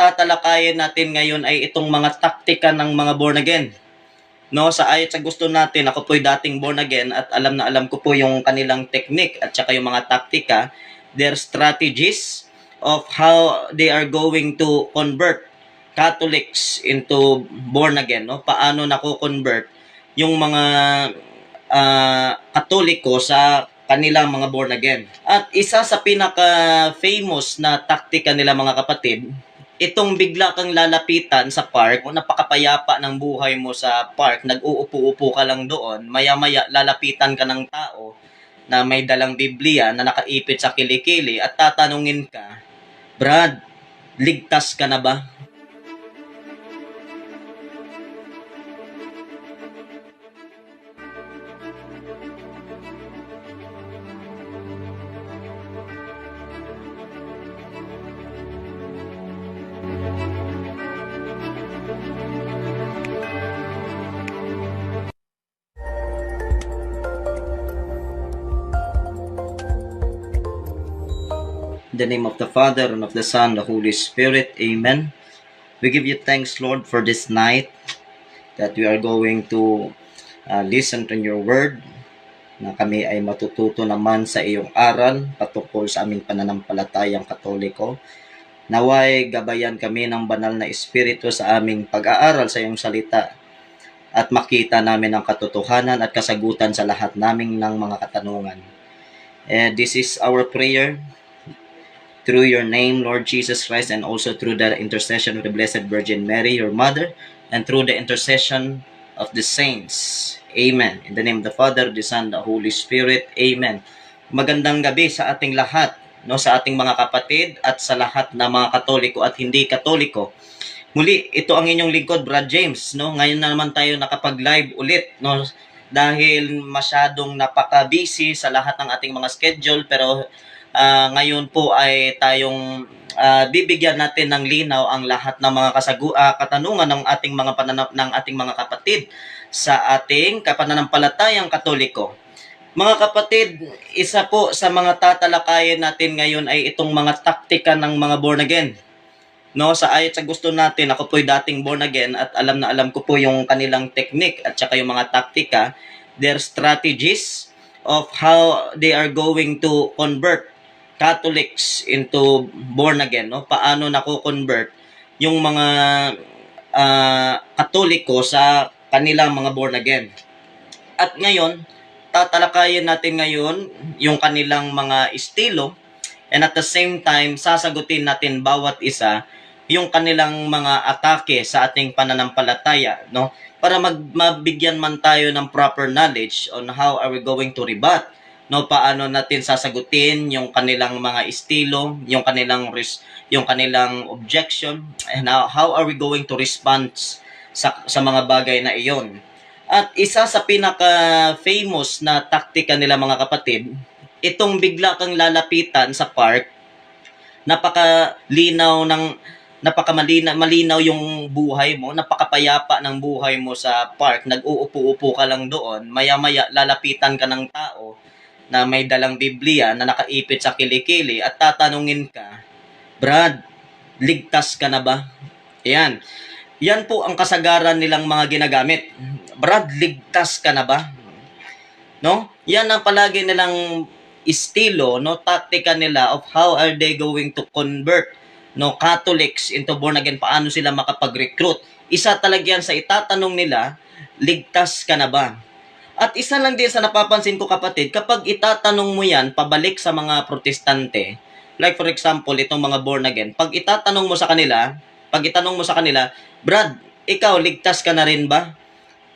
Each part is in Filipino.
tatalakayin natin ngayon ay itong mga taktika ng mga born again. No, sa ayat sa gusto natin, ako po'y dating born again at alam na alam ko po yung kanilang technique at saka yung mga taktika, their strategies of how they are going to convert Catholics into born again, no? Paano nako-convert yung mga ah, Katoliko sa kanilang mga born again. At isa sa pinaka-famous na taktika nila mga kapatid, itong bigla kang lalapitan sa park, kung napakapayapa ng buhay mo sa park, nag-uupo-upo ka lang doon, maya-maya lalapitan ka ng tao na may dalang Biblia na nakaipit sa kilikili at tatanungin ka, Brad, ligtas ka na ba? Name of the Father, and of the Son, the Holy Spirit. Amen. We give you thanks, Lord, for this night that we are going to uh, listen to your word na kami ay matututo naman sa iyong aral patungkol sa aming pananampalatayang katoliko. Naway gabayan kami ng banal na espiritu sa aming pag-aaral sa iyong salita at makita namin ang katotohanan at kasagutan sa lahat naming ng mga katanungan. Eh, this is our prayer through your name, Lord Jesus Christ, and also through the intercession of the Blessed Virgin Mary, your mother, and through the intercession of the saints. Amen. In the name of the Father, the Son, the Holy Spirit. Amen. Magandang gabi sa ating lahat, no, sa ating mga kapatid at sa lahat na mga Katoliko at hindi Katoliko. Muli, ito ang inyong lingkod, Brad James, no. Ngayon na naman tayo nakapag-live ulit, no, dahil masyadong napaka-busy sa lahat ng ating mga schedule pero Ah, ngayon po ay tayong ah, bibigyan natin ng linaw ang lahat ng mga kasagu ah, katanungan ng ating mga pananap ng ating mga kapatid sa ating kapananampalatayang Katoliko. Mga kapatid, isa po sa mga tatalakayin natin ngayon ay itong mga taktika ng mga born again. No, sa ayat sa gusto natin, ako po'y dating born again at alam na alam ko po yung kanilang technique at saka yung mga taktika, their strategies of how they are going to convert Catholics into born again, no? Paano nako-convert yung mga ah, Katoliko sa kanilang mga born again. At ngayon, tatalakayin natin ngayon yung kanilang mga estilo and at the same time, sasagutin natin bawat isa yung kanilang mga atake sa ating pananampalataya, no? Para mag mabigyan man tayo ng proper knowledge on how are we going to rebut no paano natin sasagutin yung kanilang mga estilo, yung kanilang res, yung kanilang objection, and how, are we going to respond sa sa mga bagay na iyon. At isa sa pinaka famous na taktika nila mga kapatid, itong bigla kang lalapitan sa park, napakalinaw ng napakamalinaw malinaw yung buhay mo, napakapayapa ng buhay mo sa park, nag-uupo-upo ka lang doon, maya-maya lalapitan ka ng tao na may dalang Biblia na nakaipit sa kilikili at tatanungin ka, Brad, ligtas ka na ba? Yan. Yan po ang kasagaran nilang mga ginagamit. Brad, ligtas ka na ba? No? Yan ang palagi nilang estilo, no, taktika nila of how are they going to convert no Catholics into born again, paano sila makapag-recruit. Isa talaga yan sa itatanong nila, ligtas ka na ba? At isa lang din sa napapansin ko kapatid, kapag itatanong mo yan pabalik sa mga protestante, like for example, itong mga born again, pag itatanong mo sa kanila, pag itanong mo sa kanila, Brad, ikaw, ligtas ka na rin ba?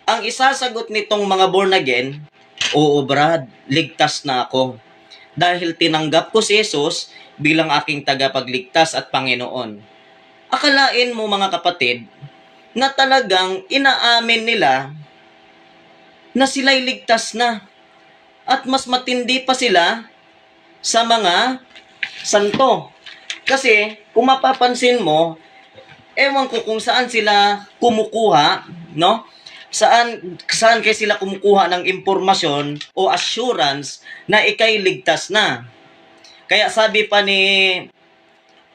Ang isasagot nitong mga born again, Oo Brad, ligtas na ako. Dahil tinanggap ko si Jesus bilang aking tagapagligtas at Panginoon. Akalain mo mga kapatid, na talagang inaamin nila na sila'y ligtas na. At mas matindi pa sila sa mga santo. Kasi kung mapapansin mo, ewan ko kung saan sila kumukuha, no? Saan saan kay sila kumukuha ng impormasyon o assurance na ikay ligtas na. Kaya sabi pa ni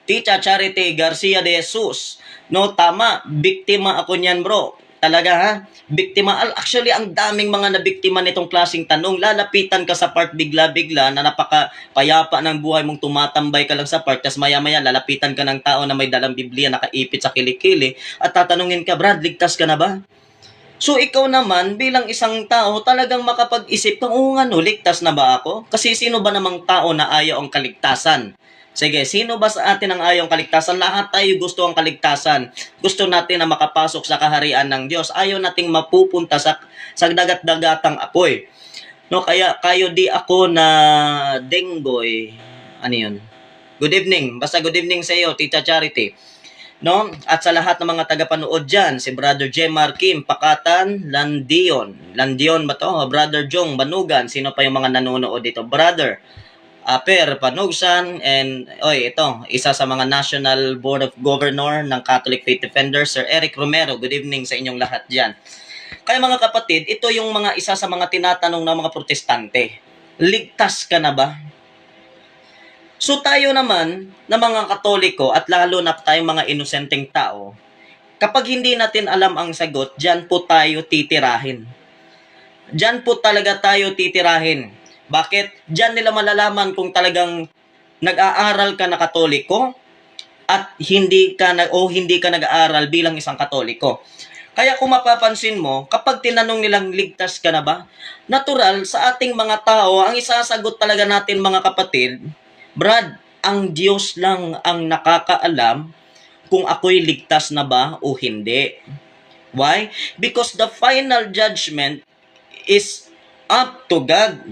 Tita Charity Garcia de Jesus. No, tama. Biktima ako niyan, bro. Talaga ha? Biktima. Al- Actually, ang daming mga nabiktima nitong klaseng tanong. Lalapitan ka sa part bigla-bigla na napaka payapa ng buhay mong tumatambay ka lang sa part. Tapos maya-maya, lalapitan ka ng tao na may dalang Biblia, nakaipit sa kilikili. At tatanungin ka, Brad, ligtas ka na ba? So ikaw naman bilang isang tao talagang makapag-isip ka, oo nga no, ligtas na ba ako? Kasi sino ba namang tao na ayaw ang kaligtasan? Sige, sino ba sa atin ang ayaw ang kaligtasan? Lahat tayo gusto ang kaligtasan. Gusto natin na makapasok sa kaharian ng Diyos. Ayaw nating mapupunta sa, sa dagat-dagatang apoy. No, kaya kayo di ako na denggoy. Ano yun? Good evening. Basta good evening sa iyo, Tita Charity. No? At sa lahat ng mga tagapanood dyan, si Brother J. Kim, Pakatan, Landion. Landion ba to? Brother Jong, Banugan. Sino pa yung mga nanonood dito? Brother Aper Panugsan, and oy, ito, isa sa mga National Board of Governor ng Catholic Faith Defenders, Sir Eric Romero. Good evening sa inyong lahat dyan. Kaya mga kapatid, ito yung mga isa sa mga tinatanong ng mga protestante. Ligtas ka na ba? So tayo naman, na mga katoliko at lalo na tayong mga inosenteng tao, kapag hindi natin alam ang sagot, dyan po tayo titirahin. Dyan po talaga tayo titirahin. Bakit? Dyan nila malalaman kung talagang nag-aaral ka na katoliko at hindi ka na, o hindi ka nag-aaral bilang isang katoliko. Kaya kung mapapansin mo, kapag tinanong nilang ligtas ka na ba, natural sa ating mga tao, ang isasagot talaga natin mga kapatid, Brad, ang Diyos lang ang nakakaalam kung ako'y ligtas na ba o hindi. Why? Because the final judgment is up to God.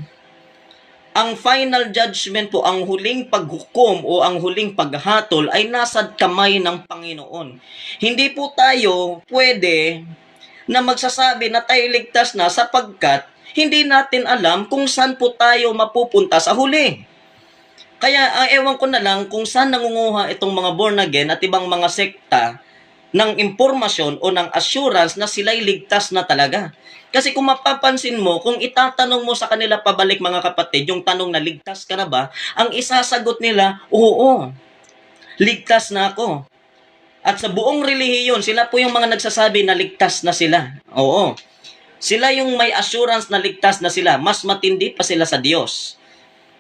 Ang final judgment po, ang huling paghukom o ang huling paghatol ay nasa kamay ng Panginoon. Hindi po tayo pwede na magsasabi na tayo ligtas na sapagkat hindi natin alam kung saan po tayo mapupunta sa huli. Kaya ang ewan ko na lang kung saan nangunguha itong mga born again at ibang mga sekta ng impormasyon o ng assurance na sila'y ligtas na talaga. Kasi kung mapapansin mo, kung itatanong mo sa kanila pabalik mga kapatid, yung tanong na ligtas ka na ba, ang isasagot nila, oo, ligtas na ako. At sa buong relihiyon, sila po yung mga nagsasabi na ligtas na sila. Oo. Sila yung may assurance na ligtas na sila. Mas matindi pa sila sa Diyos.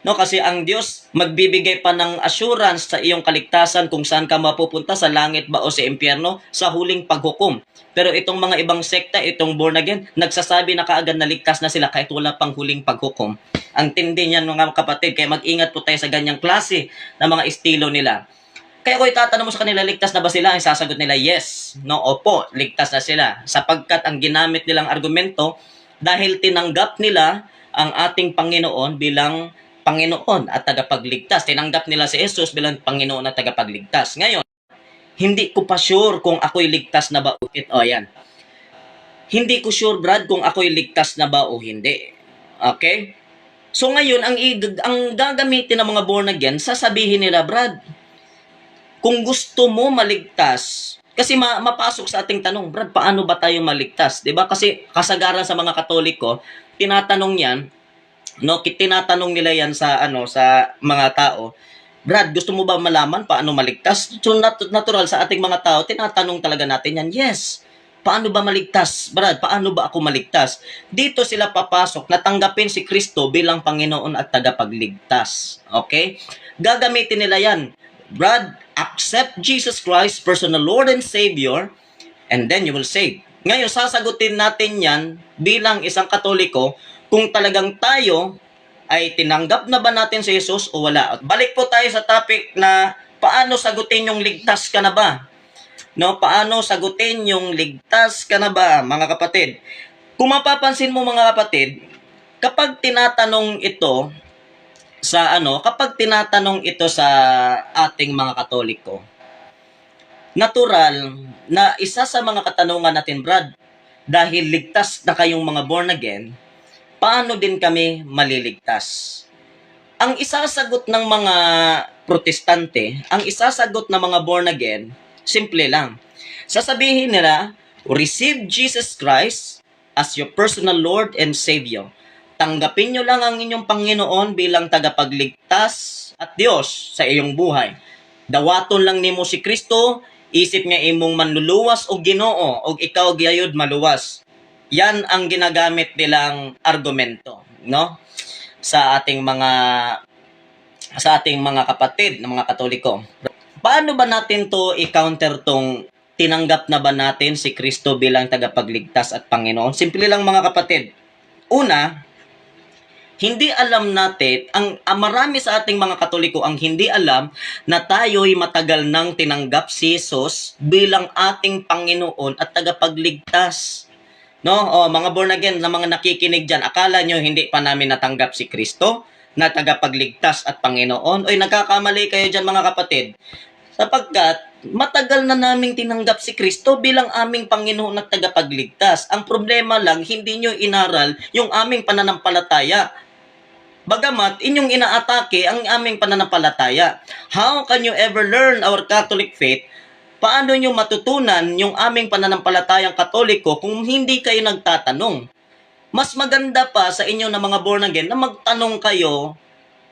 No, kasi ang Diyos magbibigay pa ng assurance sa iyong kaligtasan kung saan ka mapupunta sa langit ba o sa impyerno sa huling paghukom. Pero itong mga ibang sekta, itong born again, nagsasabi na kaagad na ligtas na sila kahit wala pang huling paghukom. Ang tindi niyan mga kapatid, kaya mag-ingat po tayo sa ganyang klase na mga estilo nila. Kaya kung itatanong mo sa kanila, ligtas na ba sila? Ang sasagot nila, yes. No, opo, ligtas na sila. Sapagkat ang ginamit nilang argumento, dahil tinanggap nila ang ating Panginoon bilang Panginoon at tagapagligtas. Tinanggap nila si Jesus bilang Panginoon at tagapagligtas. Ngayon, hindi ko pa sure kung ako'y ligtas na ba o hindi. O, yan. Hindi ko sure, Brad, kung ako'y ligtas na ba o hindi. Okay? So ngayon, ang, ang gagamitin ng mga born again, sasabihin nila, Brad, kung gusto mo maligtas, kasi ma- mapasok sa ating tanong, Brad, paano ba tayo maligtas? 'Di ba? Kasi kasagaran sa mga Katoliko, tinatanong 'yan, no, tinatanong nila 'yan sa ano sa mga tao. Brad, gusto mo ba malaman paano maligtas? So nat- natural sa ating mga tao, tinatanong talaga natin 'yan. Yes. Paano ba maligtas? Brad, paano ba ako maligtas? Dito sila papasok na tanggapin si Kristo bilang Panginoon at tagapagligtas. Okay? Gagamitin nila 'yan. Brad, accept Jesus Christ, personal Lord and Savior, and then you will save. Ngayon, sasagutin natin yan bilang isang katoliko kung talagang tayo ay tinanggap na ba natin si Jesus o wala. At balik po tayo sa topic na paano sagutin yung ligtas ka na ba? No, paano sagutin yung ligtas ka na ba, mga kapatid? Kung mapapansin mo mga kapatid, kapag tinatanong ito sa ano, kapag tinatanong ito sa ating mga Katoliko, natural na isa sa mga katanungan natin, Brad, dahil ligtas na kayong mga born again, paano din kami maliligtas? Ang isasagot ng mga protestante, ang isasagot ng mga born again, simple lang. Sasabihin nila, receive Jesus Christ as your personal Lord and Savior. Tanggapin nyo lang ang inyong Panginoon bilang tagapagligtas at Diyos sa iyong buhay. dawaton lang nimo si Kristo, isip nga imong manluluwas o Ginoo og ikaw gayud maluwas. Yan ang ginagamit nilang argumento, no? Sa ating mga sa ating mga kapatid na mga Katoliko. Paano ba natin to i-counter tong tinanggap na ba natin si Kristo bilang tagapagligtas at Panginoon? Simple lang mga kapatid. Una, hindi alam natin, ang, ang marami sa ating mga katoliko ang hindi alam na tayo'y matagal nang tinanggap si Jesus bilang ating Panginoon at tagapagligtas. No? O, mga born again, na mga nakikinig dyan, akala nyo hindi pa namin natanggap si Kristo na tagapagligtas at Panginoon? Oy, nagkakamali kayo dyan mga kapatid. Sapagkat matagal na naming tinanggap si Kristo bilang aming Panginoon at tagapagligtas. Ang problema lang, hindi nyo inaral yung aming pananampalataya. Bagamat inyong inaatake ang aming pananampalataya. How can you ever learn our Catholic faith? Paano nyo matutunan yung aming pananampalatayang katoliko kung hindi kayo nagtatanong? Mas maganda pa sa inyo na mga born again na magtanong kayo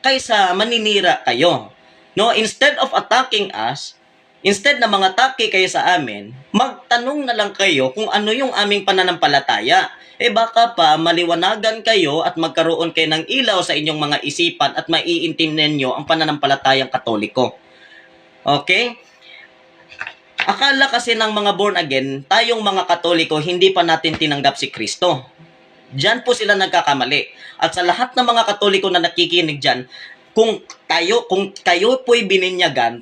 kaysa maninira kayo. No, instead of attacking us, instead na mga atake kayo sa amin, magtanong na lang kayo kung ano yung aming pananampalataya eh baka pa maliwanagan kayo at magkaroon kayo ng ilaw sa inyong mga isipan at maiintindihan nyo ang pananampalatayang katoliko. Okay? Akala kasi ng mga born again, tayong mga katoliko, hindi pa natin tinanggap si Kristo. Diyan po sila nagkakamali. At sa lahat ng mga katoliko na nakikinig dyan, kung tayo, kung kayo po'y bininyagan,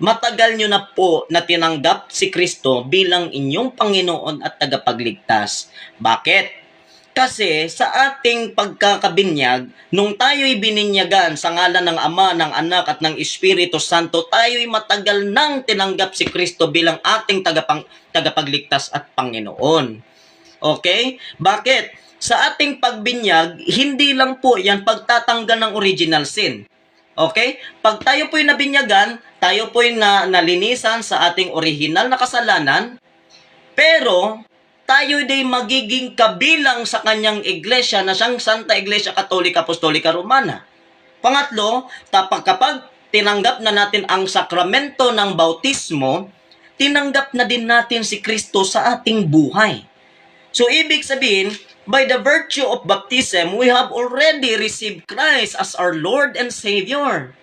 matagal nyo na po na tinanggap si Kristo bilang inyong Panginoon at tagapagligtas. Bakit? Kasi sa ating pagkakabinyag, nung tayo'y bininyagan sa ngalan ng Ama, ng Anak at ng Espiritu Santo, tayo'y matagal nang tinanggap si Kristo bilang ating tagapang, tagapagligtas at Panginoon. Okay? Bakit? Sa ating pagbinyag, hindi lang po yan pagtatanggal ng original sin. Okay? Pag tayo po'y nabinyagan, tayo po'y na, nalinisan sa ating original na kasalanan, pero tayo din magiging kabilang sa kanyang iglesia na siyang Santa Iglesia Katolika Apostolika Romana. Pangatlo, tapag kapag tinanggap na natin ang sakramento ng bautismo, tinanggap na din natin si Kristo sa ating buhay. So, ibig sabihin, by the virtue of baptism, we have already received Christ as our Lord and Savior.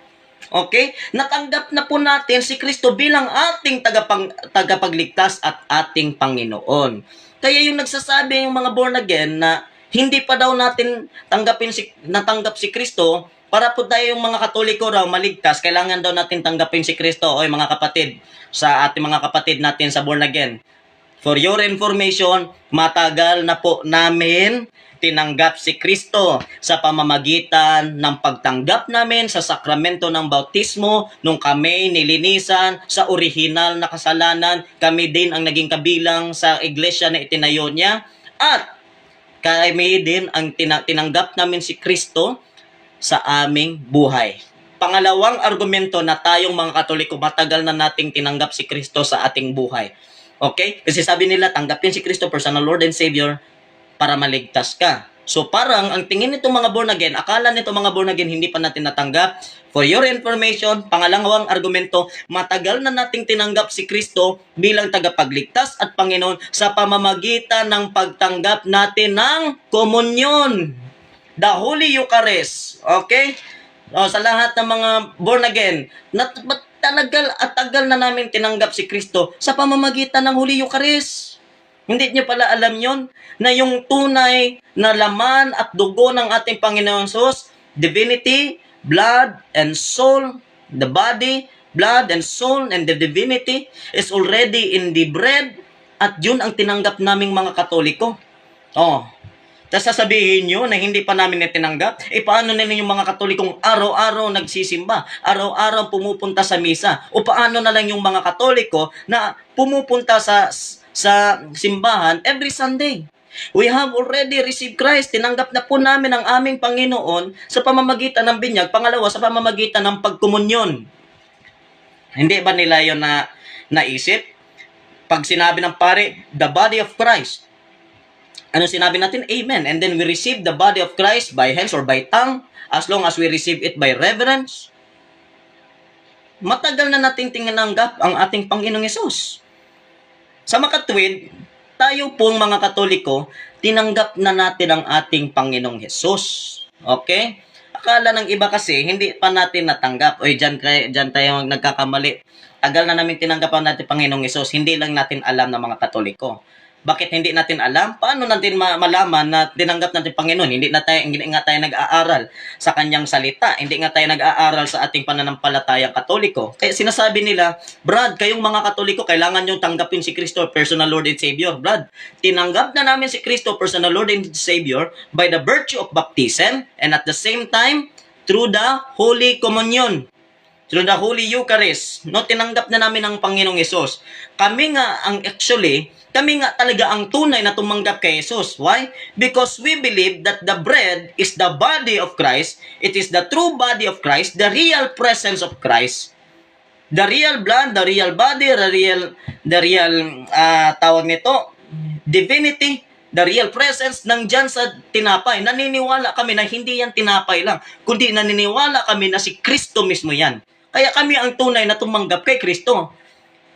Okay? Natanggap na po natin si Kristo bilang ating tagapang, tagapagligtas at ating Panginoon. Kaya yung nagsasabi yung mga born again na hindi pa daw natin tanggapin si, natanggap si Kristo, para po tayo yung mga katoliko raw maligtas, kailangan daw natin tanggapin si Kristo. Oy mga kapatid, sa ating mga kapatid natin sa born again. For your information, matagal na po namin tinanggap si Kristo sa pamamagitan ng pagtanggap namin sa sakramento ng bautismo nung kami nilinisan sa orihinal na kasalanan. Kami din ang naging kabilang sa iglesia na itinayo niya. At kami din ang tina- tinanggap namin si Kristo sa aming buhay. Pangalawang argumento na tayong mga Katoliko matagal na nating tinanggap si Kristo sa ating buhay. Okay? Kasi sabi nila, tanggapin si Kristo personal Lord and Savior para maligtas ka. So parang ang tingin nito mga born again, akala nito mga born again hindi pa natin natanggap. For your information, pangalawang argumento, matagal na nating tinanggap si Kristo bilang tagapagligtas at Panginoon sa pamamagitan ng pagtanggap natin ng komunyon. The Holy Eucharist. Okay? O, sa lahat ng mga born again, nat talagal at tagal na namin tinanggap si Kristo sa pamamagitan ng Holy Eucharist. Hindi niyo pala alam yon na yung tunay na laman at dugo ng ating Panginoon Sus, divinity, blood, and soul, the body, blood, and soul, and the divinity is already in the bread at yun ang tinanggap naming mga katoliko. Oh, tapos sasabihin nyo na hindi pa namin tinanggap, eh paano na yung mga katolikong araw-araw nagsisimba, araw-araw pumupunta sa misa, o paano na lang yung mga katoliko na pumupunta sa sa simbahan every Sunday. We have already received Christ. Tinanggap na po namin ang aming Panginoon sa pamamagitan ng binyag. Pangalawa, sa pamamagitan ng pagkumunyon. Hindi ba nila yon na naisip? Pag sinabi ng pare, the body of Christ. Ano sinabi natin? Amen. And then we receive the body of Christ by hands or by tongue as long as we receive it by reverence. matagal na nating tinanggap ang ating Panginoong Yesus. Sa makatwid, tayo pong mga Katoliko, tinanggap na natin ang ating Panginoong Hesus. Okay? Akala ng iba kasi, hindi pa natin natanggap. Oy, dyan, dyan tayo nagkakamali. Tagal na namin tinanggap ang natin Panginoong Hesus. Hindi lang natin alam ng mga Katoliko. Bakit hindi natin alam? Paano natin ma- malaman na tinanggap natin Panginoon? Hindi na tayo hindi nga tayo nag-aaral sa kanyang salita. Hindi nga tayo nag-aaral sa ating pananampalatayang Katoliko. Kaya sinasabi nila, Brad, kayong mga Katoliko, kailangan nyo tanggapin si Kristo personal Lord and Savior. Brad, tinanggap na namin si Kristo personal Lord and Savior by the virtue of baptism and at the same time through the Holy Communion through the Holy Eucharist, no, tinanggap na namin ang Panginoong Yesus. Kami nga, ang actually, kami nga talaga ang tunay na tumanggap kay Jesus. Why? Because we believe that the bread is the body of Christ, it is the true body of Christ, the real presence of Christ, the real blood, the real body, the real, the real, ah, tawag nito, divinity, the real presence ng dyan sa tinapay. Naniniwala kami na hindi yan tinapay lang, kundi naniniwala kami na si Kristo mismo yan. Kaya kami ang tunay na tumanggap kay Kristo.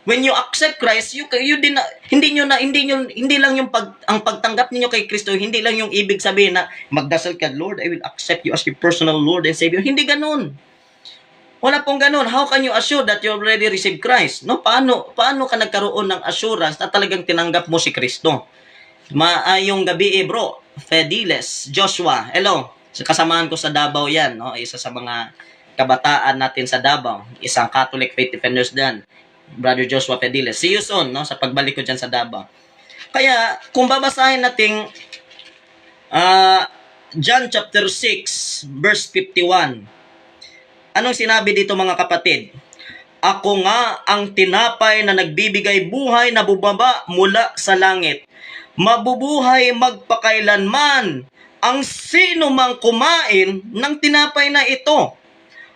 When you accept Christ, you you din na, hindi niyo na hindi niyo hindi lang yung pag ang pagtanggap niyo kay Kristo, hindi lang yung ibig sabihin na magdasal ka, Lord, I will accept you as your personal Lord and Savior. Hindi ganoon. Wala pong ganun. How can you assure that you already received Christ? No, paano paano ka nagkaroon ng assurance na talagang tinanggap mo si Kristo? Maayong gabi eh, bro. Fediles, Joshua. Hello. Sa kasamaan ko sa Davao 'yan, no? Isa sa mga kabataan natin sa Davao. Isang Catholic faith defenders diyan. Brother Joshua Fediles. See you soon, no? Sa pagbalik ko diyan sa Davao. Kaya, kung babasahin nating ah John chapter 6, verse 51. Anong sinabi dito mga kapatid? Ako nga ang tinapay na nagbibigay buhay na bubaba mula sa langit. Mabubuhay magpakailanman ang sino mang kumain ng tinapay na ito.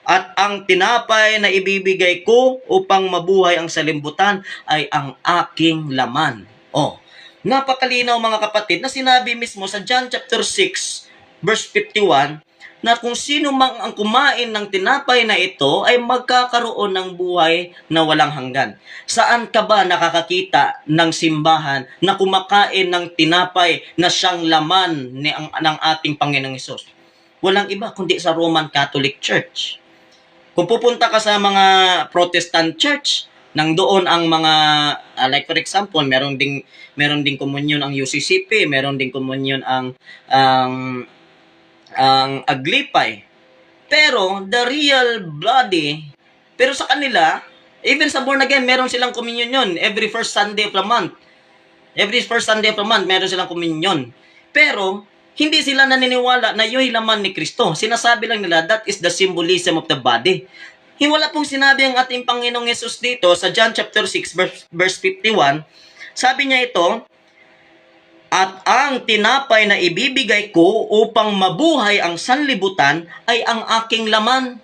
At ang tinapay na ibibigay ko upang mabuhay ang salimbutan ay ang aking laman. Oh, napakalinaw mga kapatid na sinabi mismo sa John chapter 6 verse 51 na kung sino mang ang kumain ng tinapay na ito ay magkakaroon ng buhay na walang hanggan. Saan ka ba nakakakita ng simbahan na kumakain ng tinapay na siyang laman ni ang, ng ating Panginoong Isos? Walang iba kundi sa Roman Catholic Church. Kung pupunta ka sa mga Protestant Church, nang doon ang mga ah, like for example, meron ding meron ding komunyon ang UCCP, meron ding komunyon ang ang ang Aglipay. Pero the real body, pero sa kanila, even sa born again, meron silang communion yun every first Sunday of the month. Every first Sunday of the month, meron silang communion. Pero, hindi sila naniniwala na yun laman ni Kristo. Sinasabi lang nila, that is the symbolism of the body. Wala pong sinabi ang ating Panginoong Yesus dito sa John chapter 6 verse, verse 51. Sabi niya ito, at ang tinapay na ibibigay ko upang mabuhay ang sanlibutan ay ang aking laman.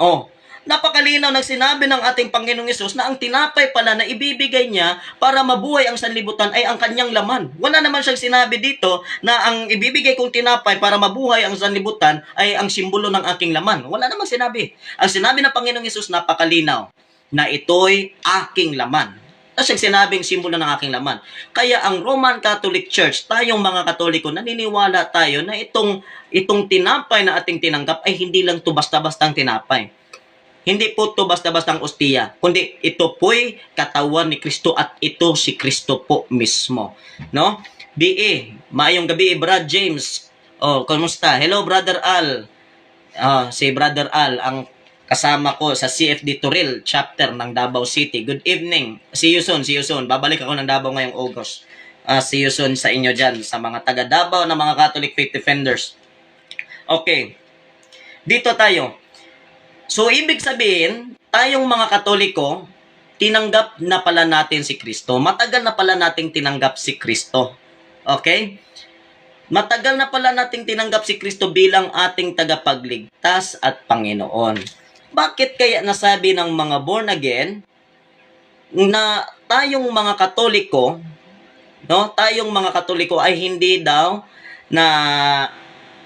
Oh, napakalinaw ng sinabi ng ating Panginoong Yesus na ang tinapay pala na ibibigay niya para mabuhay ang sanlibutan ay ang kanyang laman. Wala naman siyang sinabi dito na ang ibibigay kong tinapay para mabuhay ang sanlibutan ay ang simbolo ng aking laman. Wala namang sinabi. Ang sinabi ng Panginoong Yesus napakalinaw na ito'y aking laman. Tapos yung sinabing simbolo ng aking laman. Kaya ang Roman Catholic Church, tayong mga Katoliko, naniniwala tayo na itong, itong tinapay na ating tinanggap ay hindi lang to basta-bastang tinapay. Hindi po to basta-bastang ostiya, kundi ito po'y katawan ni Kristo at ito si Kristo po mismo. No? BE, maayong gabi, Brad James. Oh, kumusta? Hello, Brother Al. Ah, si Brother Al, ang kasama ko sa CFD Turil chapter ng Davao City. Good evening. See you soon, see you soon. Babalik ako ng Davao ngayong August. Ah, see you soon sa inyo dyan, sa mga taga Davao na mga Catholic Faith Defenders. Okay. Dito tayo. So, ibig sabihin, tayong mga Katoliko, tinanggap na pala natin si Kristo. Matagal na pala nating tinanggap si Kristo. Okay? Matagal na pala nating tinanggap si Kristo bilang ating tagapagligtas at Panginoon. Bakit kaya nasabi ng mga born again na tayong mga Katoliko, no, tayong mga Katoliko ay hindi daw na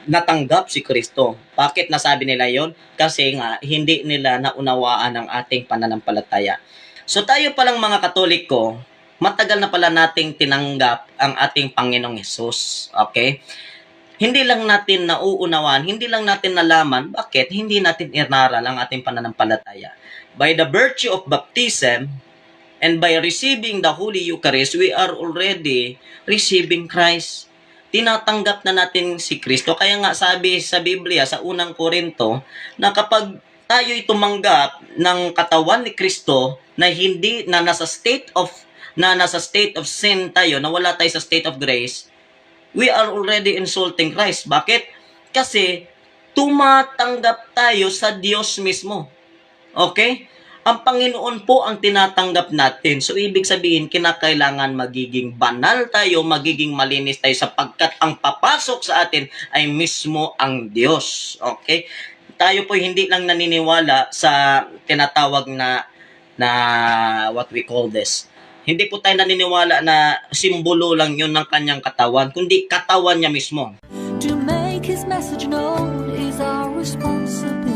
natanggap si Kristo. Bakit nasabi nila yon? Kasi nga, hindi nila naunawaan ang ating pananampalataya. So tayo palang mga Katoliko, matagal na pala nating tinanggap ang ating Panginoong Yesus. Okay? Hindi lang natin nauunawaan, hindi lang natin nalaman bakit hindi natin inaral ang ating pananampalataya. By the virtue of baptism and by receiving the Holy Eucharist, we are already receiving Christ. Tinatanggap na natin si Kristo. Kaya nga sabi sa Biblia, sa unang Korinto, na kapag tayo'y tumanggap ng katawan ni Kristo na hindi na nasa state of na nasa state of sin tayo, na wala tayo sa state of grace, we are already insulting Christ. Bakit? Kasi tumatanggap tayo sa Diyos mismo. Okay? Ang Panginoon po ang tinatanggap natin. So, ibig sabihin, kinakailangan magiging banal tayo, magiging malinis tayo sapagkat ang papasok sa atin ay mismo ang Diyos. Okay? Tayo po hindi lang naniniwala sa tinatawag na na what we call this. Hindi po tayo naniniwala na simbolo lang yun ng kanyang katawan, kundi katawan niya mismo. To make his message known is our responsibility.